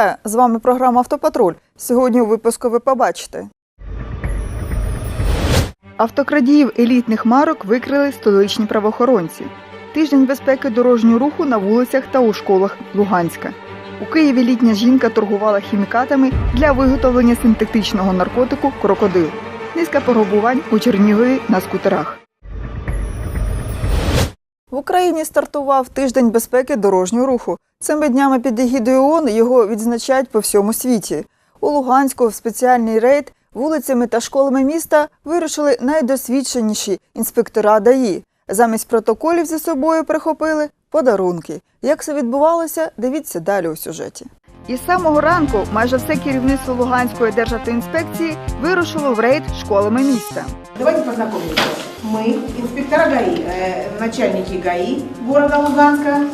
Вітаю! З вами програма Автопатруль. Сьогодні у випуску ви побачите. Автокрадіїв елітних марок викрили столичні правоохоронці. Тиждень безпеки дорожнього руху на вулицях та у школах Луганська. У Києві літня жінка торгувала хімікатами для виготовлення синтетичного наркотику крокодил. Низка пограбувань у Чернігові на скутерах. В Україні стартував тиждень безпеки дорожнього руху. Цими днями під егідою ООН його відзначають по всьому світі. У Луганську в спеціальний рейд вулицями та школами міста вирушили найдосвідченіші інспектора ДАІ. Замість протоколів зі собою прихопили подарунки. Як це відбувалося, дивіться далі у сюжеті. Із самого ранку майже все керівництво Луганської державтоінспекції вирушило в рейд школами міста. Давайте познакомимся Мы, инспектора ГАИ, э, начальники ГАИ города Луганска,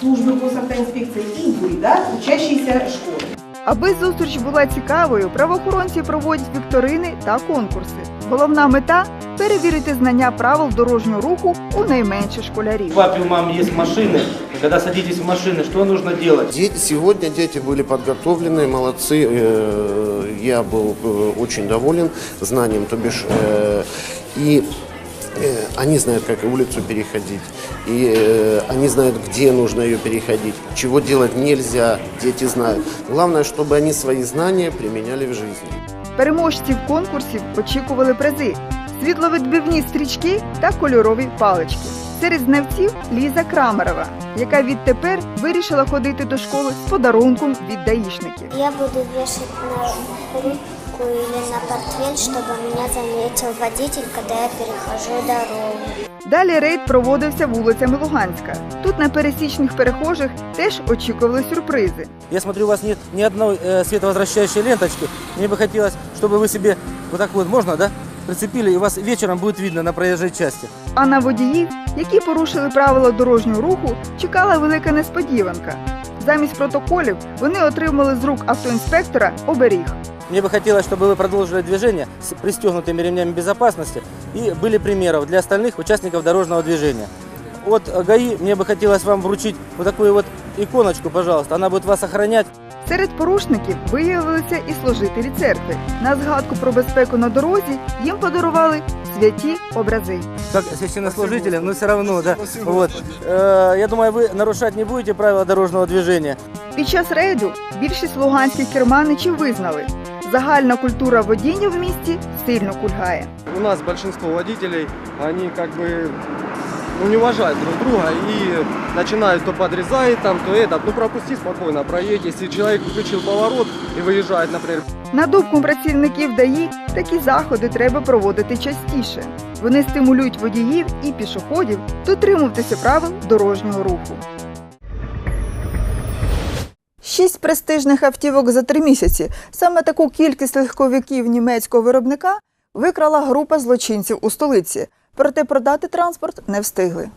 службы госавтоинспекции и вы, да, учащиеся школы. Аби зустріч була цікавою, правоохоронці проводять вікторини та конкурси. Головна мета перевірити знання правил дорожнього руху у найменших школярів. Папе, у мам есть машины. И Когда садитесь в машины, что нужно делать? Дети, сегодня дети были подготовлены, молодцы. Э, Я был э, очень доволен знанием, то бишь, э, и э, они знают, как улицу переходить, и э, они знают, где нужно ее переходить, чего делать нельзя, дети знают. Главное, чтобы они свои знания применяли в жизни. Переможців конкурсів очікували призи: світловидбивні стрічки та кольорові палички. Серед знавців Ліза Крамерова, яка відтепер вирішила ходити до школи з подарунком від даїшників. Я буду вешать на руку или на портфель, чтобы меня заметил водитель, когда я перехожу дорогу. Далі рейд проводився вулицями Луганська. Тут на пересічних перехожих теж очікували сюрпризи. Я смотрю, у вас нет ни одной э, световозвращающей ленточки. Мне бы хотелось, чтобы вы себе вот так вот, можно, да, прицепили, и вас вечером будет видно на проезжей части. А на водіїв, які порушили правила дорожнього руху, чекала велика несподіванка. Замість протоколів вони отримали з рук автоінспектора оберіг. Мне бы хотелось, чтобы вы продолжили движение с пристегнутыми ремнями безопасности и были примеров для остальных участников дорожного движения. От э, ГАИ мне бы хотелось вам вручить вот такую вот иконочку, пожалуйста. Она будет вас охранять. Серед порушників виявилися і служителі церкви. На згадку про безпеку на дорозі їм подарували святі образи. как священнослужителя, но все равно, да. Вот. Э, Я думаю, вы нарушать не будете правила дорожного движения. Під час рейду більшість луганських керманичів визнали, загальна культура водіння в місті сильно кульгає. У нас большинство водителей, они как бы ну, не уважают друг друга и начинают то подрезает там, то этот. Ну пропусти спокойно, проедь. Если человек включил поворот и выезжает, например, На думку працівників ДАІ, такі заходи треба проводити частіше. Вони стимулюють водіїв і пішоходів дотримуватися правил дорожнього руху. Шість престижних автівок за три місяці. Саме таку кількість легковиків німецького виробника викрала група злочинців у столиці. Проте продати транспорт не встигли.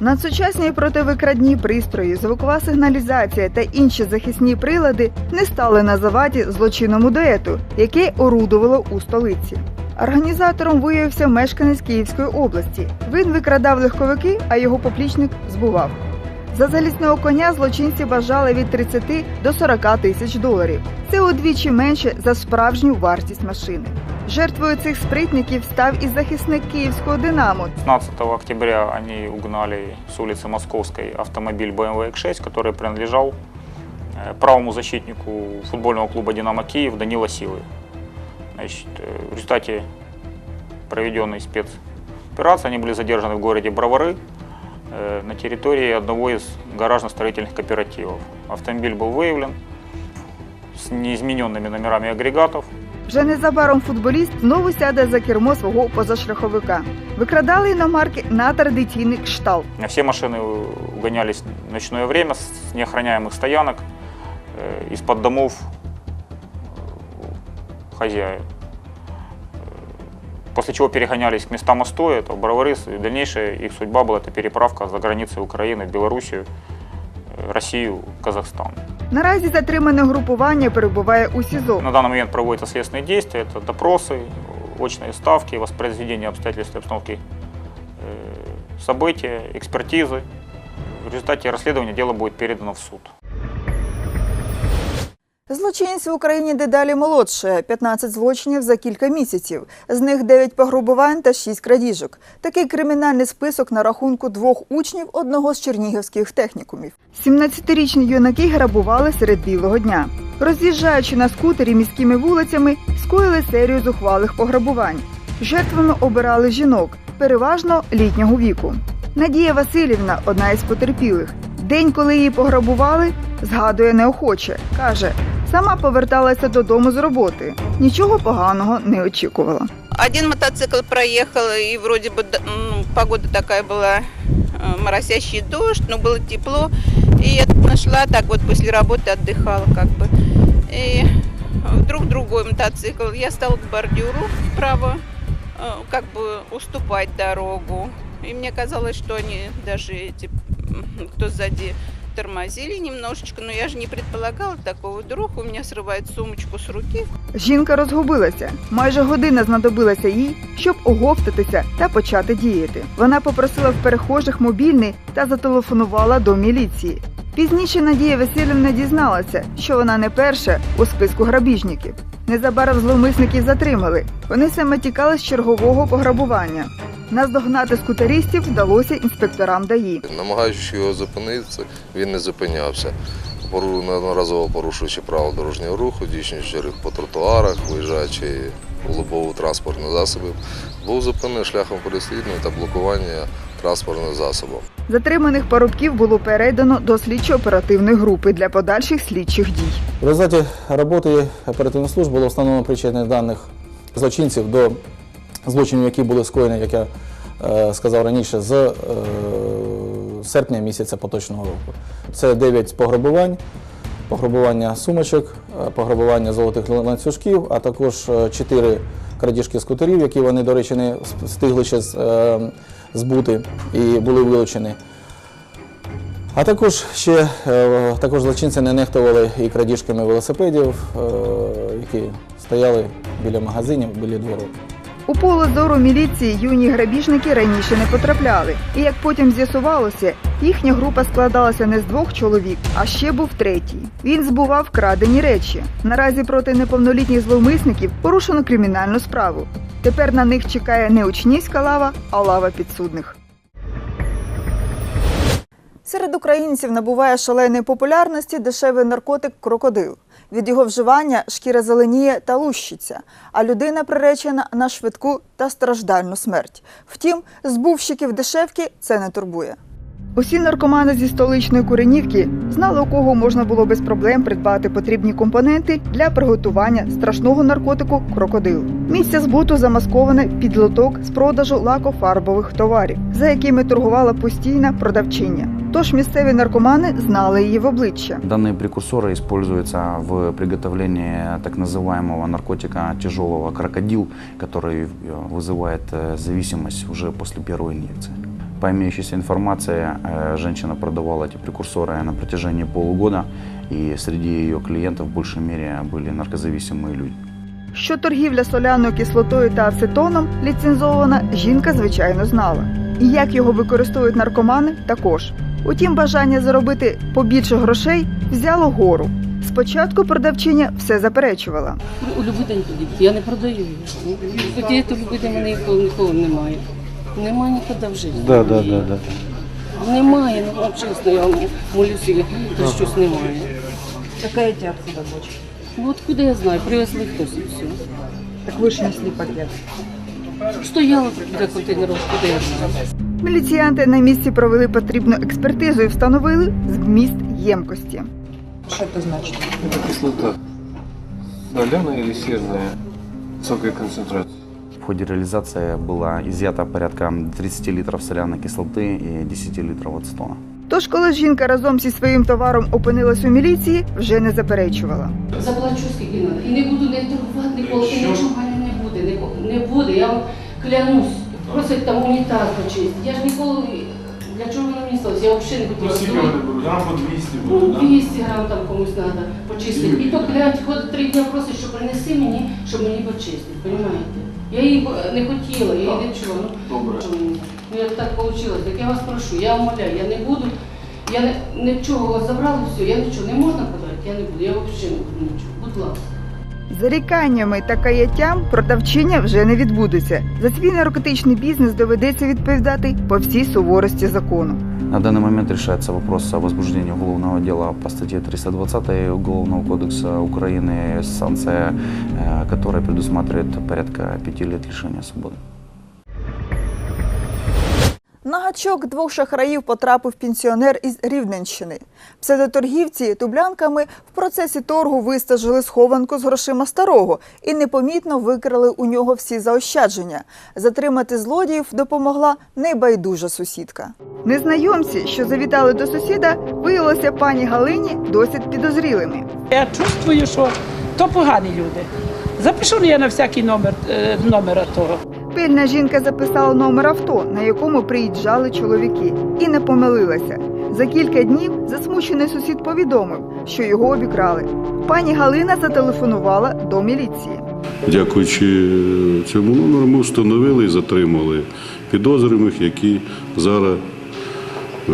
Надсучасні противикрадні пристрої, звукова сигналізація та інші захисні прилади не стали на заваді злочинному дуету, яке орудувало у столиці. Організатором виявився мешканець Київської області. Він викрадав легковики, а його поплічник збував. За залізного коня злочинці бажали від 30 до 40 тисяч доларів. Це удвічі менше за справжню вартість машини. Жертвою цих спритників став і захисник київського Динамо 15 октября они угнали с улицы Московской автомобиль BMW X6, который принадлежал э, правому защитнику футбольного клуба «Динамо Киев» Данила Силы. Значит, э, в результате проведенной спецоперации они были задержаны в городе Бровары э, на территории одного из гаражно-строительных кооперативов. Автомобиль был выявлен с неизмененными номерами агрегатов, Вже незабаром футболіст знову сяде за кермо свого позашляховика. Викрадали іномарки на традиційний кшталт. Все машины угонялись в ночное время с неохраняемых стоянок э, из-под домов э, хозяев. Э, После чего перегонялись к местам остоя, это Броварыс, и дальнейшая их судьба была это переправка за границей Украины в Белоруссию, э, Россию, Казахстан. Наразі затримане групування перебуває у СІЗО. На данный момент проводятся следственные действия, это допросы, очные ставки, воспроизведение обстоятельств и обстановки э, события, экспертизы. В результате расследования дело будет передано в суд. Злочинці в Україні дедалі молодше 15 злочинів за кілька місяців. З них 9 пограбувань та 6 крадіжок. Такий кримінальний список на рахунку двох учнів одного з чернігівських технікумів. 17-річні юнаки грабували серед білого дня. Роз'їжджаючи на скутері міськими вулицями, скоїли серію зухвалих пограбувань. Жертвами обирали жінок, переважно літнього віку. Надія Васильівна, одна із потерпілих. День, коли її пограбували, згадує неохоче. Каже, сама поверталася додому з роботи. Нічого поганого не очікувала. Один мотоцикл проехал, и вроде бы д- м, погода такая была, э, моросящий дождь, но было тепло. И я нашла, так вот после работы отдыхала как бы. И вдруг другой мотоцикл. Я стала к бордюру вправо, э, как бы уступать дорогу. И мне казалось, что они даже эти, м, кто сзади тормозили немножечко, но я же не предполагала такого. Вдруг у меня срывает сумочку с руки, Жінка розгубилася. Майже година знадобилася їй, щоб оговтатися та почати діяти. Вона попросила в перехожих мобільний та зателефонувала до міліції. Пізніше Надія Васильівна дізналася, що вона не перша у списку грабіжників. Незабаром зловмисників затримали. Вони саме тікали з чергового пограбування. Наздогнати скутеристів вдалося інспекторам ДАІ. Намагаючись його зупинити, він не зупинявся. Пору- Неодноразово порушуючи правила дорожнього руху, дійснюючи рух по тротуарах, виїжджаючи у лобову транспортних засобів, був зупинений шляхом переслідування та блокування транспортних засобів. Затриманих парубків було передано до слідчо-оперативної групи для подальших слідчих дій. В результаті роботи оперативних служб було встановлено причетних даних злочинців до злочинів, які були скоєні, як я е, сказав раніше, з е, серпня місяця поточного року. Це 9 пограбувань, пограбування сумочок, е, пограбування золотих ланцюжків, а також 4 крадіжки скутерів, які вони, до речі, не встигли ще збути і були вилучені. А також ще також злочинці не нехтували і крадіжками велосипедів, які стояли біля магазинів, біля двору. У поле зору міліції юні грабіжники раніше не потрапляли. І як потім з'ясувалося, їхня група складалася не з двох чоловік, а ще був третій. Він збував крадені речі. Наразі проти неповнолітніх зловмисників порушено кримінальну справу. Тепер на них чекає не учнівська лава, а лава підсудних. Серед українців набуває шаленої популярності дешевий наркотик крокодил. Від його вживання шкіра зеленіє та лущиться, а людина приречена на швидку та страждальну смерть. Втім, збувщиків дешевки це не турбує. Усі наркомани зі столичної Куренівки знали, у кого можна було без проблем придбати потрібні компоненти для приготування страшного наркотику крокодил. Місце збуту замасковане під лоток з продажу лакофарбових товарів, за якими торгувала постійна продавчиня. Тож місцеві наркомани знали її в обличчя. Данные прекурсоры используются в приготовлении так называемого наркотика тяжелого крокодил, который э, вызывает э, зависимость уже после первой инъекции. По имеющейся информации, э, женщина продавала эти прекурсоры на протяжении полугода, и среди ее клиентов в большей мере были наркозависимые люди. Що торгівля соляною кислотою та ацетоном ліцензована, жінка звичайно знала. І як його використовують наркомани, також. Утім, бажання заробити побільше грошей взяло гору. Спочатку продавчиня все заперечувала. У любий день ходити. Я не продаю її. Хотіти любити мене ніколи, ніколи немає. Немає ніколи в житті. Да, да, да, да. Немає, ну от чесно, я вам молюся, то щось немає. Какая тебя откуда дочь? Ну от куди я знаю, привезли хтось і все. Так вы же несли пакет. Стояла тут біля контейнерів, куди я знаю. Міліціянти на місці провели потрібну експертизу і встановили зміст ємкості. Что это значит? Это кислота. Соляная или серная? Высокая концентрация. В ходе реализации было изъято порядка 30 литров соляной кислоты и 10 литров ацетона. Тож, коли жінка разом зі своїм товаром опинилась у міліції, вже не заперечувала. Заплачу скільки треба. І не буду не торгувати ніколи, і нічого в мене не буде. Не, не буде, я вам клянусь. Просить там унітаз почистити. Я ж ніколи, для чого воно мені сталося? Я взагалі не хотіла. Грамм по 200 Ну, 200 грам там комусь треба почистити. І то клять, ходить три дні просить, що принеси мені, щоб мені почистити, розумієте? Я її не хотіла, я її не чула. Ну, Добре. Ну, як так вийшло, так я вас прошу, я умоляю, я не буду, я не, нічого забрала, все, я нічого, не можна подати. я не буду, я взагалі не буду нічого. Будь ласка. Заріканнями та каяттям продавчиня вже не відбудеться. За свій наркотичний бізнес доведеться відповідати по всій суворості закону. На данный момент решается вопрос о возбуждении уголовного дела по статье 320 Уголовного кодекса Украины, санкция э, которая предусматривает порядка пяти лет лишения свободы. На гачок двох шахраїв потрапив пенсіонер із Рівненщини. Псевдоторгівці тублянками в процесі торгу вистажили схованку з грошима старого і непомітно викрали у нього всі заощадження. Затримати злодіїв допомогла небайдужа сусідка. Незнайомці, що завітали до сусіда, виявилося пані Галині досить підозрілими. Я чувствую, що то погані люди. Запишу я на всякий номер, е, номер того. Пильна жінка записала номер авто, на якому приїжджали чоловіки, і не помилилася. За кілька днів засмучений сусід повідомив, що його обікрали. Пані Галина зателефонувала до міліції. Дякуючи цьому номеру, ми встановили і затримали підозрюваних, які зараз е,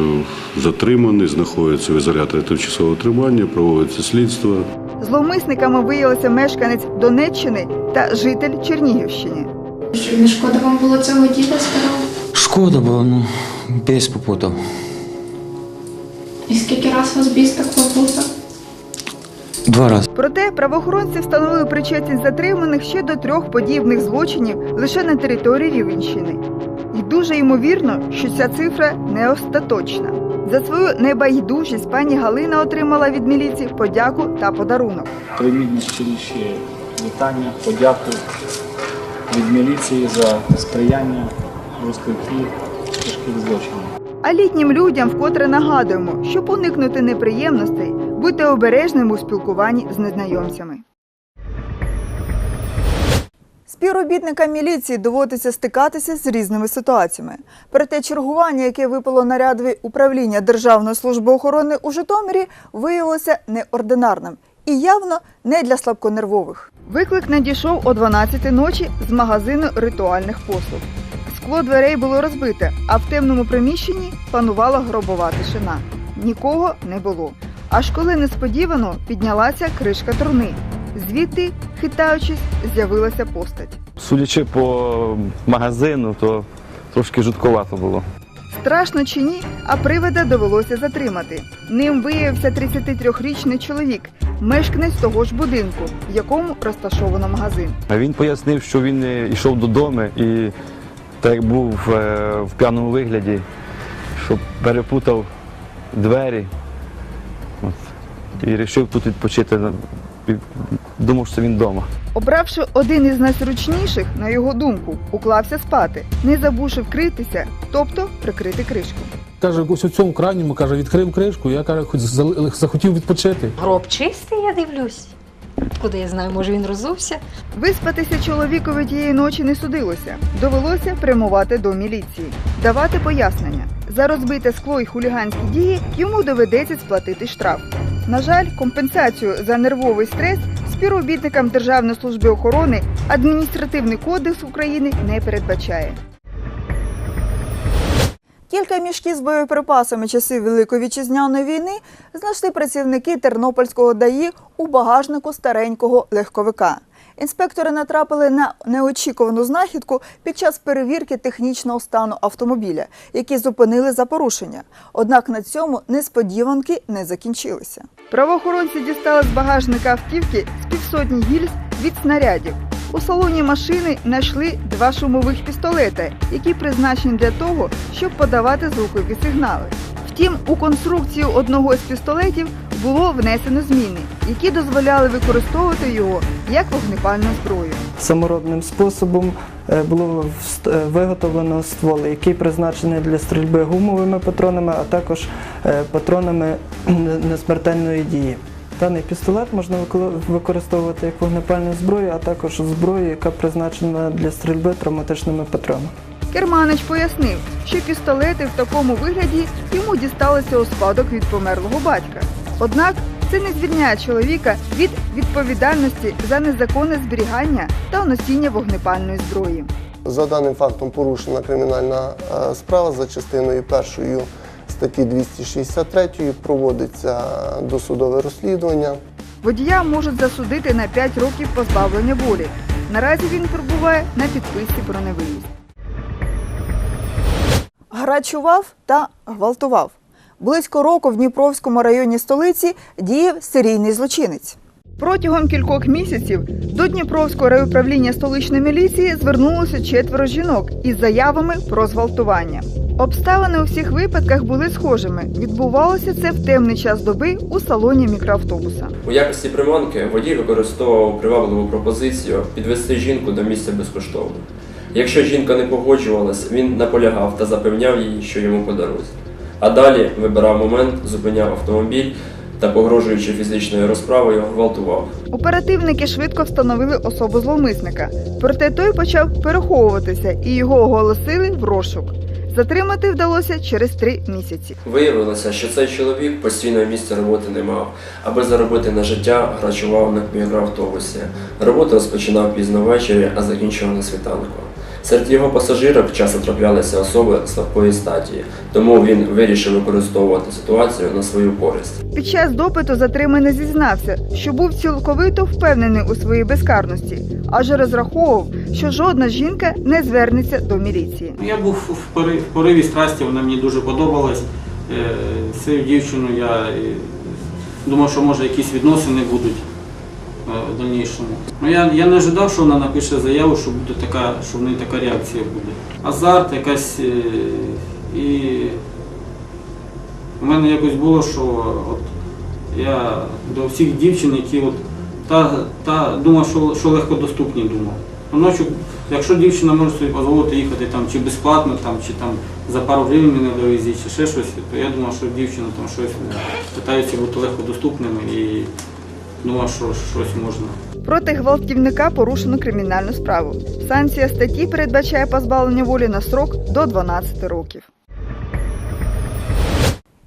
затримані, знаходяться в ізоляторі тимчасового тримання, проводиться слідство. Зловмисниками виявився мешканець Донеччини та житель Чернігівщини. Що не шкода вам було цього діда старого? Шкода було, ну, біс попутав. І скільки раз вас біс так попутав? Два рази. Проте правоохоронці встановили причетність затриманих ще до трьох подібних злочинів лише на території Рівенщини. І дуже ймовірно, що ця цифра не остаточна. За свою небайдужість пані Галина отримала від міліції подяку та подарунок. Прийміть найщиріші вітання, подяку від міліції за сприяння розкритті тяжких злочинів. А літнім людям вкотре нагадуємо, щоб уникнути неприємностей, будьте обережними у спілкуванні з незнайомцями. Співробітникам міліції доводиться стикатися з різними ситуаціями. Проте чергування, яке випало на рядові управління Державної служби охорони у Житомирі, виявилося неординарним і явно не для слабконервових. Виклик надійшов о 12 ночі з магазину ритуальних послуг. Скло дверей було розбите, а в темному приміщенні панувала гробова тишина. Нікого не було. Аж коли несподівано піднялася кришка труни. Звідти, хитаючись, з'явилася постать. Судячи по магазину, то трошки жутковато було. Страшно чи ні, а привида довелося затримати. Ним виявився 33-річний чоловік, мешканець того ж будинку, в якому розташовано магазин. Він пояснив, що він е, йшов додому і так як був е, в п'яному вигляді, що перепутав двері от, і вирішив тут відпочити. Думав, що він вдома. Обравши один із найзручніших, на його думку, уклався спати, не забувши вкритися, тобто прикрити кришку. Каже, ось у цьому крайньому каже, відкрив кришку, я каже, хоч зали- захотів відпочити. Гроб чистий, я дивлюсь. Куди я знаю, може він розувся? Виспатися чоловікові тієї ночі не судилося. Довелося прямувати до міліції, давати пояснення. За розбите скло і хуліганські дії йому доведеться сплатити штраф. На жаль, компенсацію за нервовий стрес співробітникам Державної служби охорони адміністративний кодекс України не передбачає. Кілька мішків з боєприпасами часів Великої вітчизняної війни знайшли працівники Тернопільського ДАІ у багажнику старенького легковика. Інспектори натрапили на неочікувану знахідку під час перевірки технічного стану автомобіля, які зупинили за порушення. Однак на цьому несподіванки не закінчилися. Правоохоронці дістали з багажника автівки з півсотні гільз від снарядів. У салоні машини знайшли два шумових пістолети, які призначені для того, щоб подавати звукові сигнали. Втім, у конструкцію одного з пістолетів було внесено зміни, які дозволяли використовувати його як вогнепальну зброю. Саморобним способом е, було е, виготовлено ствол, який призначений для стрільби гумовими патронами, а також е, патронами несмертельної дії. Даний пістолет можна використовувати як вогнепальну зброю, а також зброю, яка призначена для стрільби травматичними патронами. Керманич пояснив, що пістолети в такому вигляді йому дісталися у спадок від померлого батька. Однак це не звільняє чоловіка від відповідальності за незаконне зберігання та носіння вогнепальної зброї. За даним фактом порушена кримінальна е, справа за частиною першою статті 263 проводиться досудове розслідування. Водія можуть засудити на 5 років позбавлення волі. Наразі він перебуває на підписці про невиїзд. Грачував та гвалтував. Близько року в Дніпровському районі столиці діяв серійний злочинець. Протягом кількох місяців до Дніпровського райуправління столичної міліції звернулося четверо жінок із заявами про зґвалтування. Обставини у всіх випадках були схожими. Відбувалося це в темний час доби у салоні мікроавтобуса. У якості приманки водій використовував привабливу пропозицію підвести жінку до місця безкоштовно. Якщо жінка не погоджувалась, він наполягав та запевняв їй, що йому по дорозі. А далі вибирав момент, зупиняв автомобіль та, погрожуючи фізичною розправою, гвалтував. Оперативники швидко встановили особу зловмисника. Проте той почав переховуватися і його оголосили в розшук. Затримати вдалося через три місяці. Виявилося, що цей чоловік постійного місця роботи не мав. Аби заробити на життя, грачував на мікроавтобусі. Роботу розпочинав пізно ввечері, а закінчував на світанку. Серед його пасажирок часто траплялися особи слабкої статі, тому він вирішив використовувати ситуацію на свою користь. Під час допиту затриманий зізнався, що був цілковито впевнений у своїй безкарності, адже розраховував, що жодна жінка не звернеться до міліції. Я був в пори- в пориві страсті, вона мені дуже подобалась. Е, З цією дівчиною я е, думав, що може якісь відносини будуть в дальнішому. Ну, я, я не ожидав, що вона напише заяву, що буде така, що в неї така реакція буде. Азарт якась е, і у мене якось було, що от я до всіх дівчин, які от та, та думав, що, що легкодоступні думав. Ну, Ночі, якщо дівчина може собі дозволити їхати там чи безплатно, там, чи там за пару гривень мене довезти, чи ще щось, то я думав, що дівчина там щось питаються бути легкодоступними і думав, що щось можна. Проти гвалтівника порушено кримінальну справу. Санкція статті передбачає позбавлення волі на срок до 12 років.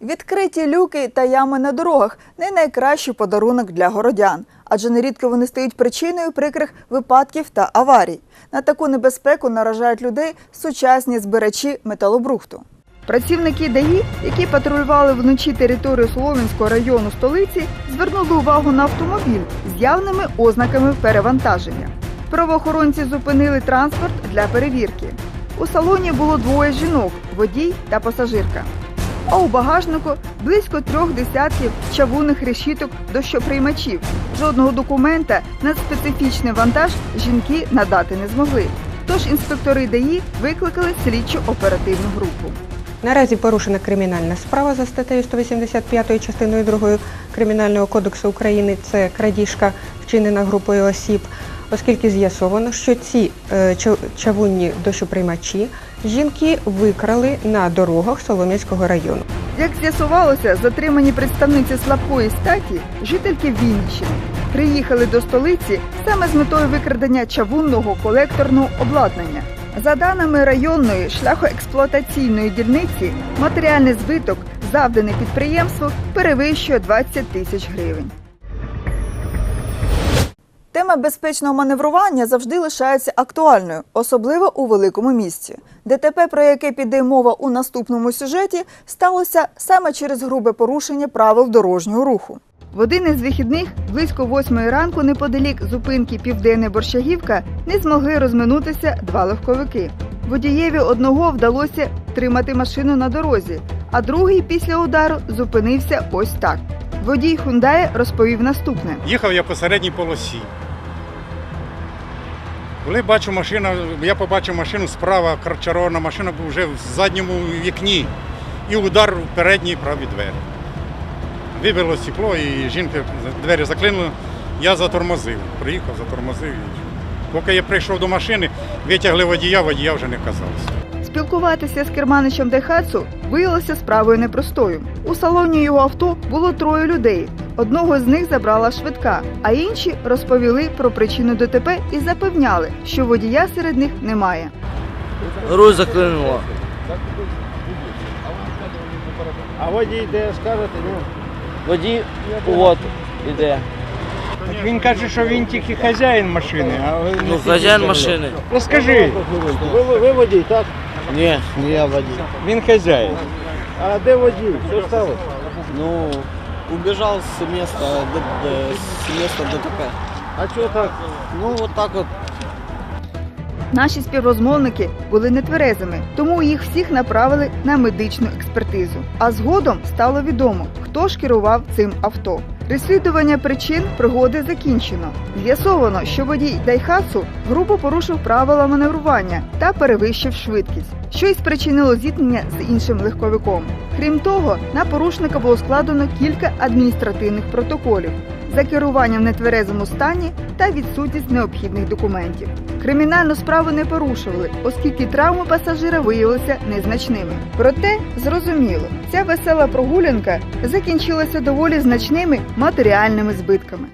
Відкриті люки та ями на дорогах не найкращий подарунок для городян, адже нерідко вони стають причиною прикрих випадків та аварій. На таку небезпеку наражають людей сучасні збирачі металобрухту. Працівники ДАІ, які патрулювали вночі територію Солом'янського району столиці, звернули увагу на автомобіль з явними ознаками перевантаження. Правоохоронці зупинили транспорт для перевірки. У салоні було двоє жінок водій та пасажирка. А у багажнику близько трьох десятків чавунних решіток дощоприймачів. Жодного документа на специфічний вантаж жінки надати не змогли. Тож інспектори ДАІ викликали слідчу оперативну групу. Наразі порушена кримінальна справа за статтею 185 частиною 2 Кримінального кодексу України. Це крадіжка, вчинена групою осіб, оскільки з'ясовано, що ці е, чавунні дощоприймачі жінки викрали на дорогах Солом'янського району. Як з'ясувалося, затримані представниці слабкої статі, жительки Вінниччини, приїхали до столиці саме з метою викрадення чавунного колекторного обладнання. За даними районної шляхоексплуатаційної дільниці, матеріальний збиток, завданий підприємству, перевищує 20 тисяч гривень. Тема безпечного маневрування завжди лишається актуальною, особливо у великому місті. ДТП, про яке піде мова у наступному сюжеті, сталося саме через грубе порушення правил дорожнього руху. В один із вихідних, близько восьмої ранку, неподалік зупинки Південна Борщагівка, не змогли розминутися два легковики. Водієві одного вдалося тримати машину на дорозі, а другий після удару зупинився ось так. Водій Хундай розповів наступне. Їхав я по середній полосі. Коли бачу машину, я побачив машину справа, карчарована машина була вже в задньому вікні і удар в передні праві двері. Вибило стекло і жінка двері заклинула, я затормозив. Приїхав, затормозив. Поки я прийшов до машини, витягли водія, водія вже не казався. Спілкуватися з керманичем Дайхатсу виявилося справою непростою. У салоні його авто було троє людей. Одного з них забрала швидка, а інші розповіли про причину ДТП і запевняли, що водія серед них немає. Руль заклинуло. А водій де скажете? Ну, Водій от іде. він каже, що він тільки хазяїн машини. А ви не Ну, тільки хазяїн за машини. Розкажи. Ви, ви водій, так? Ні. Не я водій. Він хазяїн. А де водій? Що сталося? Ну, убежал с места, д- д- с места ДТП. А чого так? Ну, вот так вот. Наші співрозмовники були нетверезими, тому їх всіх направили на медичну експертизу. А згодом стало відомо, хто ж керував цим авто. Розслідування причин пригоди закінчено. З'ясовано, що водій Дайхасу грубо порушив правила маневрування та перевищив швидкість, що й спричинило зіткнення з іншим легковиком. Крім того, на порушника було складено кілька адміністративних протоколів за керування в нетверезому стані та відсутність необхідних документів. Кримінальну справу не порушували, оскільки травми пасажира виявилися незначними. Проте зрозуміло, ця весела прогулянка закінчилася доволі значними матеріальними збитками.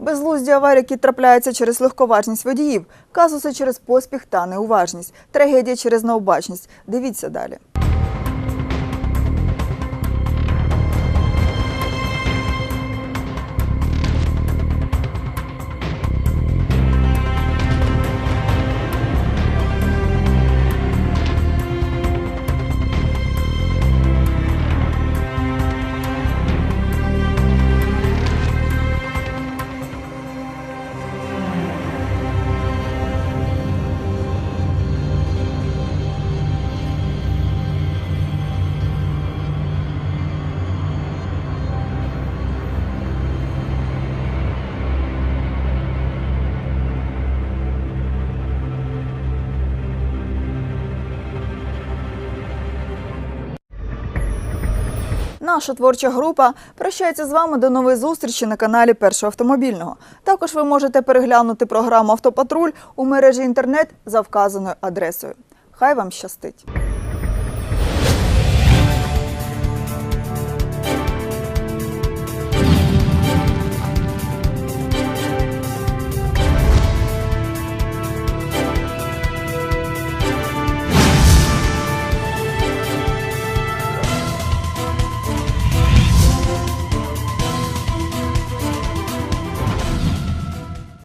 Безглузді аварії, які трапляються через легковажність водіїв, казуси через поспіх та неуважність, трагедія через необачність. Дивіться далі. Наша творча група прощається з вами до нової зустрічі на каналі Першого автомобільного. Також ви можете переглянути програму Автопатруль у мережі інтернет за вказаною адресою. Хай вам щастить!